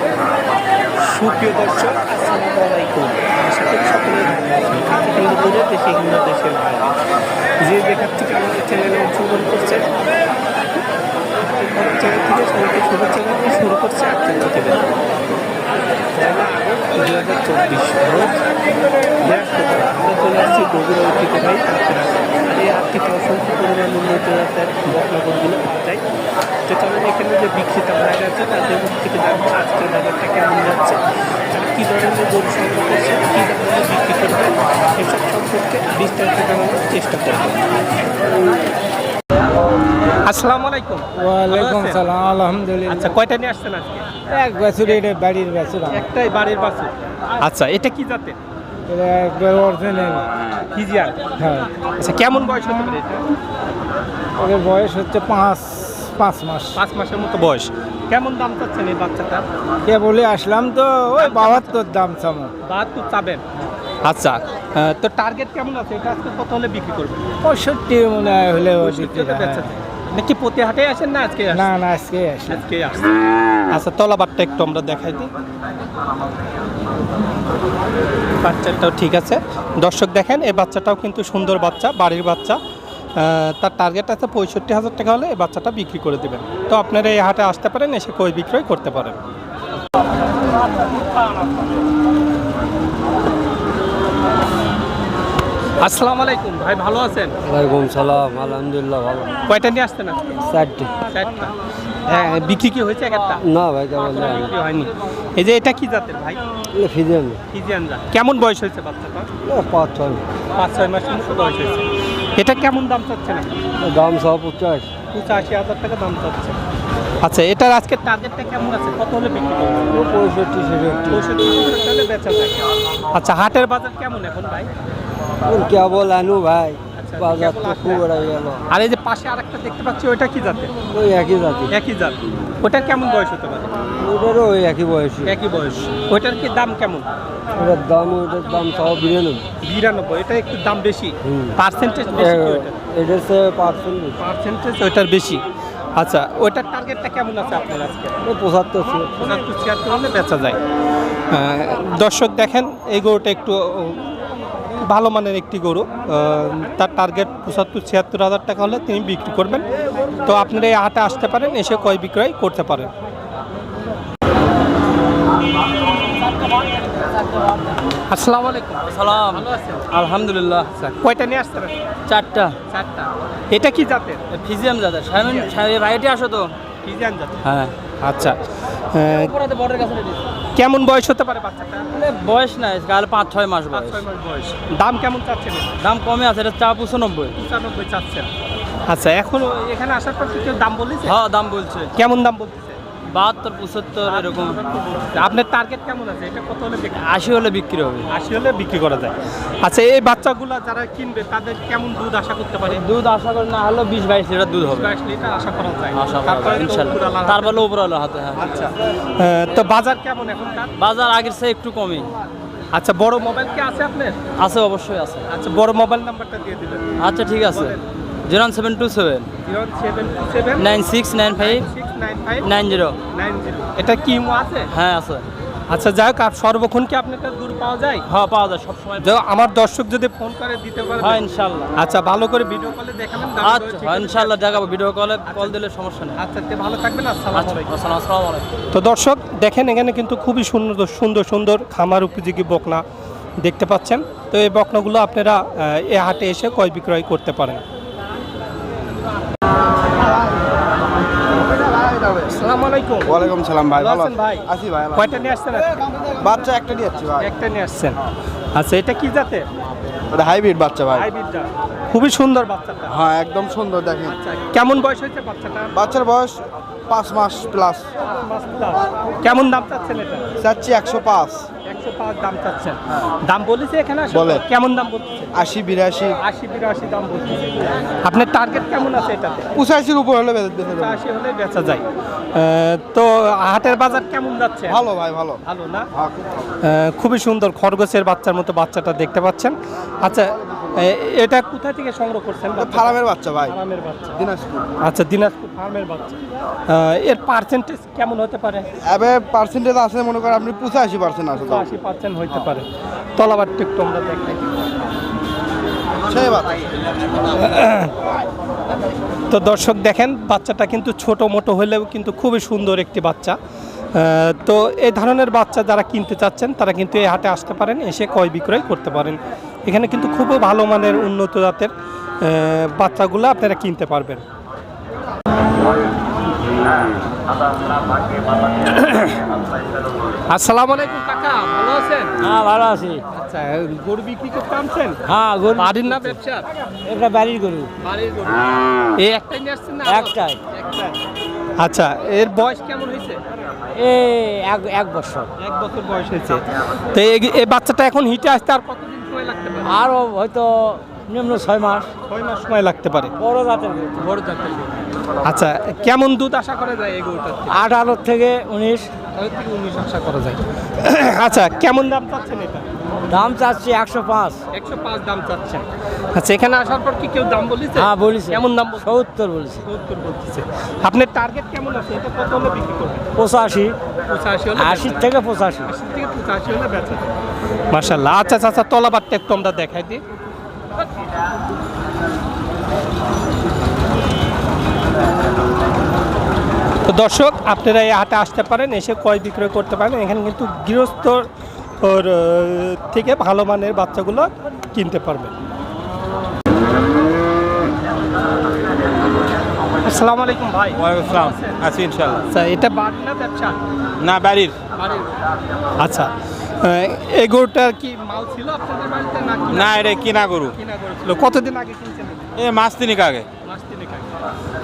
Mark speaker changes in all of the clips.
Speaker 1: সুপ্রিয় দর্শক, আসসালামু আলাইকুম। আশা করি সকলে ভালো আছেন। কিংবা দূরে দেশে দেশের বাইরে। যে যেখান থেকে আমাদের চ্যানেলে অংশগ্রহণ করছে, আমাদের চ্যানেল থেকে সবাইকে শুভেচ্ছা জানিয়ে শুরু করছে আজকের প্রতিবেদন। দু হাজার চব্বিশ রোজ। বৃহস্পতিবার আমরা চলে আসছি গভীর ঐতিহ্যবাহী তাঁতরা এই হাট থেকে অসংখ্য পরিমাণ উন্নত বকনগরগুলো পাওয়া যায় তো চলেন এখানে যে বিক্রেতা ভাইরা আছে তাদের মুখ থেকে জানব আজকের বাজারটা কেমন যাচ্ছে তারা কী ধরনের গরু করছে, কী ধরনের বিক্রি করবে, এসব সম্পর্কে বিস্তারিত জানানোর চেষ্টা করব। আসসালামু আলাইকুম।
Speaker 2: ওয়ালাইকুম সালাম আলহামদুলিল্লাহ।
Speaker 1: আচ্ছা কয়টা নিয়ে আসছেন আজকে?
Speaker 2: এক বছর এটা বাড়ির বছর
Speaker 1: একটাই বাড়ির বাসু আচ্ছা এটা কি জাতের?
Speaker 2: এটা একবার অরিজিনাল
Speaker 1: ফিজিয়ান
Speaker 2: হ্যাঁ।
Speaker 1: আচ্ছা কেমন বয়স হতে পারে এটা?
Speaker 2: ওদের বয়স হচ্ছে পাঁচ পাঁচ মাস।
Speaker 1: পাঁচ মাসের মতো বয়স। কেমন দাম চাচ্ছেন এই বাচ্চাটা?
Speaker 2: কে বলে আসলাম তো ওই বাহাত্তর দাম সামো
Speaker 1: বাহাত্তর চাবেন? আচ্ছা তো টার্গেট কেমন আছে? এটা আজকে কত হলে বিক্রি করবে
Speaker 2: পঁয়ষট্টি মনে হয় হলে
Speaker 1: নাকি প্রতি হাটে আসেন না আজকে
Speaker 2: না না আজকে আসলাম
Speaker 1: আজকে আসেন। আচ্ছা তলাবারটা একটু আমরা দেখাই দিই। বাচ্চাটাও ঠিক আছে। দর্শক দেখেন এই বাচ্চাটাও কিন্তু সুন্দর বাচ্চা বাড়ির বাচ্চা। তার টার্গেট আছে পঁয়ষট্টি হাজার টাকা হলে এই বাচ্চাটা বিক্রি করে দেবেন। তো আপনারা এই হাটে আসতে পারেন এসে কই বিক্রয় করতে পারেন। আসসালামু আলাইকুম ভাই ভালো আছেন?
Speaker 2: ওয়ালাইকুম সালাম আলহামদুলিল্লাহ ভালো।
Speaker 1: কয়টা নিয়ে আসছেন আজকে
Speaker 2: চারটে।
Speaker 1: চারটা। হ্যাঁ বিক্রি কি হয়েছে এক একটা?
Speaker 2: না ভাই কেমন
Speaker 1: বিক্রি হয়নি। এই যে এটা কি জাতের ভাই?
Speaker 2: Friesian
Speaker 1: Friesian. জাত। কেমন বয়স হয়েছে বাচ্চাটা
Speaker 2: পাঁচ ছয়।
Speaker 1: পাঁচ ছয় মাসের মতো বয়স হয়েছে। এটা কেমন দাম চাচ্ছে না
Speaker 2: দাম সব পঞ্চাশ
Speaker 1: পঁচাশি হাজার টাকা দাম চাচ্ছে। আচ্ছা এটার আজকে টার্গেটটা কেমন আছে? কত হলে বিক্রি করবে
Speaker 2: পঁয়ষট্টি ছেষট্টি।
Speaker 1: পঁয়ষট্টি বেচা যায়। আচ্ছা হাটের বাজার কেমন এখন ভাই?
Speaker 2: কে বল আনু ভাই?
Speaker 1: আচ্ছা,
Speaker 2: বাজার
Speaker 1: কেবল
Speaker 2: তো খুব বেড়ে গেল।
Speaker 1: আর এই যে পাশে আরেকটা দেখতে পাচ্ছি ওইটা কি জাতের?
Speaker 2: ওই একই জাতি।
Speaker 1: একই জাত। ওটার কেমন বয়স হতে পারে?
Speaker 2: ওটারও ওই একই বয়সী।
Speaker 1: একই বয়স। ওইটার কি দাম কেমন?
Speaker 2: ওটার দাম ওটার দাম সব বিরানব্বই।
Speaker 1: বিরানব্বই। এটা একটু দাম বেশি? পার্সেন্টেজ বেশি কি ওইটার?
Speaker 2: এটার সে পার্সেন্ট
Speaker 1: পার্সেন্টেজ ওইটার বেশি। আচ্ছা ওইটার টার্গেটটা কেমন আছে আপনার আজকে?
Speaker 2: পঁচাত্তর
Speaker 1: পঁচাত্তর ছিয়াত্তর হলে বেচা যায়। দর্শক দেখেন এই গরুটা একটু ভালো মানের একটি গরু তার টার্গেট পঁচাত্তর ছিয়াত্তর হাজার টাকা হলে তিনি বিক্রি করবেন। তো আপনারা এই হাটে আসতে পারেন এসে ক্রয় বিক্রয় করতে পারেন। আসসালামু আলাইকুম।
Speaker 2: সালাম।
Speaker 1: ভালো আছেন? কয়টা নিয়ে আসতে
Speaker 2: চারটা।
Speaker 1: চারটা। এটা কি জাতের?
Speaker 2: ফিজিয়াম ভাইটি আসো তো? হ্যাঁ।
Speaker 1: আচ্ছা। কেমন বয়স হতে পারে বাচ্চাটা?
Speaker 2: বয়স নাই কাল পাঁচ ছয় মাস বয়স।
Speaker 1: বয়স। দাম কেমন চাচ্ছেন?
Speaker 2: দাম কমে আছে এটা চা পঁচানব্বই।
Speaker 1: পঁচানব্বই চাচ্ছেন। আচ্ছা এখন এখানে আসার পর কি কেউ দাম বলেছে?
Speaker 2: হ্যাঁ দাম বলছে।
Speaker 1: কেমন দাম বলতেছে
Speaker 2: বাহাত্তর পঁচাত্তর এরকম।
Speaker 1: আপনার টার্গেট কেমন আছে? এটা কত হলে বিক্রি
Speaker 2: আশি হলে বিক্রি হবে।
Speaker 1: আশি হলে বিক্রি করা যায়। আচ্ছা এই বাচ্চাগুলো যারা কিনবে তাদের কেমন দুধ আশা করতে পারে?
Speaker 2: দুধ আশা করি না হলেও বিশ বাইশ লিটার দুধ হবে।
Speaker 1: বাইশ লিটার আশা করা যায়।
Speaker 2: আশা করা ইনশাল্লাহ। তারপরে উপর হলো হাতে হ্যাঁ।
Speaker 1: আচ্ছা তো বাজার কেমন এখনকার?
Speaker 2: বাজার আগের চেয়ে একটু কমই।
Speaker 1: আচ্ছা বড় মোবাইল কি আছে আপনার?
Speaker 2: আছে অবশ্যই আছে।
Speaker 1: আচ্ছা বড় মোবাইল নাম্বারটা দিয়ে দিবেন।
Speaker 2: আচ্ছা ঠিক আছে। Zero two seven.
Speaker 1: Two seven.
Speaker 2: Nine six nine five.
Speaker 1: Nine
Speaker 2: zero.
Speaker 1: এটা কি আছে?
Speaker 2: হ্যাঁ আছে।
Speaker 1: আচ্ছা যাই হোক সর্বক্ষণ কি আপনার কাছে দূর পাওয়া যায়?
Speaker 2: হ্যাঁ পাওয়া যায় সবসময়
Speaker 1: আমার দর্শক যদি ফোন করে দিতে পারে
Speaker 2: হ্যাঁ ইনশাল্লাহ
Speaker 1: আচ্ছা ভালো করে ভিডিও কলে দেখাবেন
Speaker 2: আচ্ছা হ্যাঁ? ইনশাল্লাহ দেখাবো। ভিডিও কলে কল দিলে সমস্যা নেই।
Speaker 1: আচ্ছা ভালো থাকবেন আসসালামু
Speaker 2: আচ্ছা
Speaker 1: আলাইকুম। তো দর্শক দেখেন এখানে কিন্তু খুবই সুন্দর সুন্দর সুন্দর খামার উপযোগী বকনা দেখতে পাচ্ছেন। তো এই বকনাগুলো আপনারা এ হাটে এসে ক্রয় বিক্রয় করতে পারেন। আসসালামু আলাইকুম।
Speaker 3: ওয়ালাইকুম সালাম ভাই
Speaker 1: ভালো আছেন ভাই?
Speaker 3: আছি ভাই।
Speaker 1: কয়টা নিয়ে আসছেন
Speaker 3: বাচ্চা একটা নিয়ে যাচ্ছি ভাই।
Speaker 1: একটা নিয়ে আসছেন। আচ্ছা এটা কি জাতে
Speaker 3: ওটা হাইব্রিড বাচ্চা ভাই।
Speaker 1: হাইব্রিড খুবই সুন্দর বাচ্চাটা।
Speaker 3: হ্যাঁ একদম সুন্দর দেখেন।
Speaker 1: আচ্ছা কেমন বয়স হয়েছে বাচ্চাটা?
Speaker 3: বাচ্চার বয়স পাঁচ মাস প্লাস
Speaker 1: কেমন দাম চাচ্ছেন এটা?
Speaker 3: চাচ্ছি একশো পাঁচ।
Speaker 1: একশো পাঁচ দাম চাচ্ছেন। দাম বলেছে এখানে
Speaker 3: বলে।
Speaker 1: কেমন দাম
Speaker 3: আশি বিরাশি।
Speaker 1: আশি বিরাশি দাম বলছে আপনার টার্গেট কেমন আছে এটাতে?
Speaker 3: পঁচাশির উপর হলে বেঁচে।
Speaker 1: হলে যায়। তো হাটের বাজার কেমন যাচ্ছে?
Speaker 3: ভালো ভাই ভালো।
Speaker 1: ভালো না?
Speaker 3: হ্যাঁ,
Speaker 1: খুবই সুন্দর খরগোশের বাচ্চার মতো বাচ্চাটা দেখতে পাচ্ছেন। আচ্ছা এটা কোথা থেকে সংগ্রহ করছেন?
Speaker 3: ফার্মের বাচ্চা ভাই।
Speaker 1: ফার্মের বাচ্চা।
Speaker 3: দিনাজপুর।
Speaker 1: আচ্ছা দিনাজপুর ফার্মের বাচ্চা। এর পার্সেন্টেজ কেমন হতে পারে?
Speaker 3: এবার পার্সেন্টেজ আছে মনে করেন আপনি পঁচাশি পার্সেন্ট আছে তো।
Speaker 1: আশি পার্সেন্ট হইতে পারে। তলাবারটা একটু আমরা দেখাই। তো দর্শক দেখেন বাচ্চাটা কিন্তু ছোট মোটো হলেও কিন্তু খুবই সুন্দর একটি বাচ্চা। তো এই ধরনের বাচ্চা যারা কিনতে চাচ্ছেন তারা কিন্তু এই হাটে আসতে পারেন এসে ক্রয় বিক্রয় করতে পারেন। এখানে কিন্তু খুবই ভালো মানের উন্নত জাতের বাচ্চাগুলো আপনারা কিনতে পারবেন। আসসালামু আলাইকুম কাকা ভালো আছেন?
Speaker 2: হ্যাঁ ভালো আছি।
Speaker 1: আচ্ছা গরু বিক্রি করতে আনছেন?
Speaker 2: হ্যাঁ গরু
Speaker 1: বাড়ির না ব্যবসা?
Speaker 2: এটা বাড়ির গরু।
Speaker 1: বাড়ির গরু। এই একটাই নিয়ে আসছেন না
Speaker 2: একটাই।
Speaker 1: একটাই। আচ্ছা এর বয়স কেমন হয়েছে?
Speaker 2: এ এক এক বছর।
Speaker 1: এক বছর বয়স হয়েছে। তো এই- বাচ্চাটা এখন হিটে আসতে আর কতদিন সময় লাগতে
Speaker 2: আরও হয়তো নিম্ন ছয় মাস।
Speaker 1: ছয় মাস সময় লাগতে পারে।
Speaker 2: বড় জাতের
Speaker 1: বড় জাতের আচ্ছা কেমন দুধ আশা করা যায় এই গরুটার থেকে?
Speaker 2: আঠারো থেকে উনিশ।
Speaker 1: উনিশ আশা করা যায়। আচ্ছা কেমন দাম পাচ্ছেন এটা?
Speaker 2: দাম চাচ্ছি একশো পাঁচ।
Speaker 1: একশো পাঁচ দাম চাচ্ছেন আচ্ছা এখানে আসার পর কি কেউ দাম বলেছে?
Speaker 2: হ্যাঁ বলিছে।
Speaker 1: কেমন দাম
Speaker 2: সত্তর বলেছে।
Speaker 1: সত্তর বলতেছে। আপনার টার্গেট কেমন আছে? এটা কত হলে বিক্রি করবেন?
Speaker 2: পঁচাশি।
Speaker 1: পঁচাশি হলে
Speaker 2: আশি থেকে পঁচাশি।
Speaker 1: আশি থেকে পঁচাশি হলে বেচা মার্শাল্লাহ আচ্ছা আচ্ছা, আচ্ছা তলাবারটা একটু আমরা দেখাই দিই। তো দর্শক আপনারা এই হাটে আসতে পারেন এসে কয় বিক্রয় করতে পারেন। এখানে কিন্তু গৃহস্থ ওর থেকে ভালো মানের বাচ্চাগুলো কিনতে পারবেন আসসালামু আলাইকুম ভাই।
Speaker 4: ওয়ালাইকুম আছি ইনশাল্লাহ
Speaker 1: আচ্ছা এটা বাড়ি না ব্যবসা?
Speaker 4: না বাড়ির।
Speaker 1: আচ্ছা আহ, এই গরুটার কি মাল ছিল আপনাদের বাড়িতে না কিনা?
Speaker 4: না এটা কিনা গরু।
Speaker 1: কিনা গরু ছিল। কতদিন আগে কিনছিলেন
Speaker 4: এ মাস তিনিক আগে।
Speaker 1: মাস তিনেক আগে।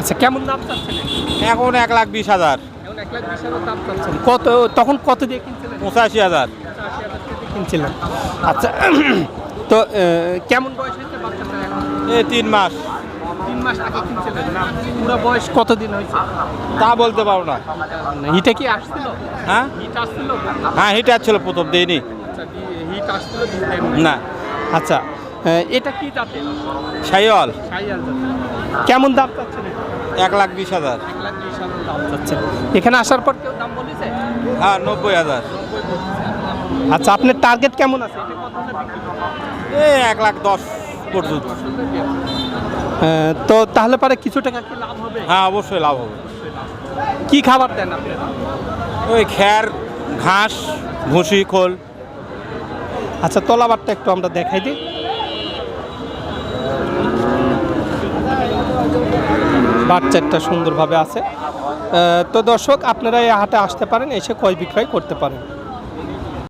Speaker 1: আচ্ছা কেমন দাম চাচ্ছিলেন
Speaker 4: এখন এক লাখ বিশ হাজার।
Speaker 1: এখন এক লাখ বিশ হাজার দাম চাচ্ছেন। কত তখন কত দিয়ে কিনছিলেন?
Speaker 4: পঁচাশি হাজার
Speaker 1: পঁচাশি হাজার টাকা দিয়ে কিনছিলেন? আচ্ছা তো কেমন বয়স হয়েছে বাচ্চাটার এখন?
Speaker 4: এ তিন মাস।
Speaker 1: তিন মাস আগে কিনছিলেন না? পুরো বয়স কতদিন হয়েছে?
Speaker 4: তা বলতে পারো না।
Speaker 1: হিটে কি আসছিল?
Speaker 4: হ্যাঁ?
Speaker 1: হিট আসছিল?
Speaker 4: হ্যাঁ হিটার ছিল প্রথম দিনই।
Speaker 1: আচ্ছা হিট আসছিল।
Speaker 4: না।
Speaker 1: আচ্ছা এটা কি জাতের?
Speaker 4: সাইওয়াল
Speaker 1: কেমন দাম চাচ্ছেন
Speaker 4: এক লাখ বিশ হাজার।
Speaker 1: এক লাখ বিশ হাজার দাম চাচ্ছেন। এখানে আসার পর কেউ দাম বলেছে?
Speaker 4: হ্যাঁ নব্বই হাজার।
Speaker 1: আচ্ছা আপনার টার্গেট কেমন আছে?
Speaker 4: এক লাখ দশ পর্যন্ত।
Speaker 1: তো তাহলে পরে কিছু টাকা কি লাভ হবে?
Speaker 4: হ্যাঁ অবশ্যই লাভ হবে।
Speaker 1: কি খাবার দেন আপনারা
Speaker 4: ওই খ্যার ঘাস ভুসি খোল।
Speaker 1: আচ্ছা তলাবারটা একটু আমরা দেখাই দিই। বাচ্চাটা সুন্দরভাবে আছে। তো দর্শক আপনারা এই হাটে আসতে পারেন এসে ক্রয় বিক্রয় করতে পারেন।